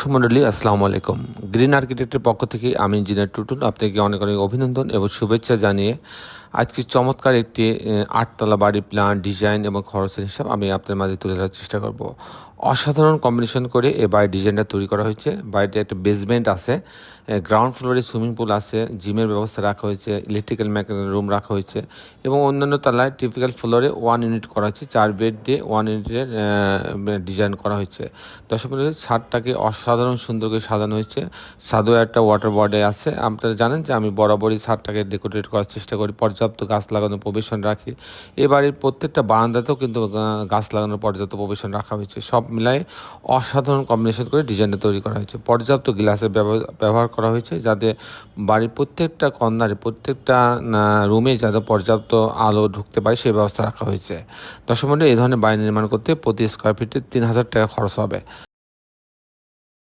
সুমন্ডলী আসসালামু আলাইকুম। গ্রিন আর্কিটেক্টের পক্ষ থেকে আমি ইঞ্জিনিয়ার টুটুন আপনাকে অনেক অনেক অভিনন্দন এবং শুভেচ্ছা জানিয়ে আজকে চমৎকার একটি আটতলা বাড়ি প্ল্যান ডিজাইন এবং খরচের হিসাব আমি আপনার মাঝে তুলে ধরার চেষ্টা করব। অসাধারণ কম্বিনেশন করে এ বাড়ির ডিজাইনটা তৈরি করা হয়েছে। বাড়িতে একটা বেসমেন্ট আছে গ্রাউন্ড ফ্লোরে সুইমিং পুল আছে জিমের ব্যবস্থা রাখা হয়েছে ইলেকট্রিক্যাল মেকানিক্যাল রুম রাখা হয়েছে এবং অন্যান্য তলায় টিপিক্যাল ফ্লোরে ওয়ান ইউনিট করা হয়েছে চার বেড দিয়ে ওয়ান ইউনিটের ডিজাইন করা হয়েছে। বন্ধু, ছাদটাকে অসাধারণ সুন্দর করে সাজানো হয়েছে। সাদু একটা ওয়াটার বডি আছে। আপনারা জানেন যে আমি বরাবরই ছাদটাকে ডেকোরেট করার চেষ্টা করি পর্যাপ্ত গাছ লাগানোর প্রবেশন রাখি। এ বাড়ির প্রত্যেকটা বারান্দাতেও কিন্তু গাছ লাগানোর পর্যাপ্ত প্রবেশন রাখা হয়েছে। সব মিলায়ে অসাধারণ কম্বিনেশন করে ডিজাইনটা তৈরি করা হয়েছে। পর্যাপ্ত গ্লাসের ব্যবহার- করা হয়েছে যাতে বাড়ির প্রত্যেকটা কর্নারে প্রত্যেকটা রুমে যাতে পর্যাপ্ত আলো ঢুকতে পারে সেই ব্যবস্থা রাখা হয়েছে। দর্শক মণ্ডলী, এই ধরনের বাড়ি নির্মাণ করতে প্রতি স্কোয়ার ফিটে তিন হাজার টাকা খরচ হবে।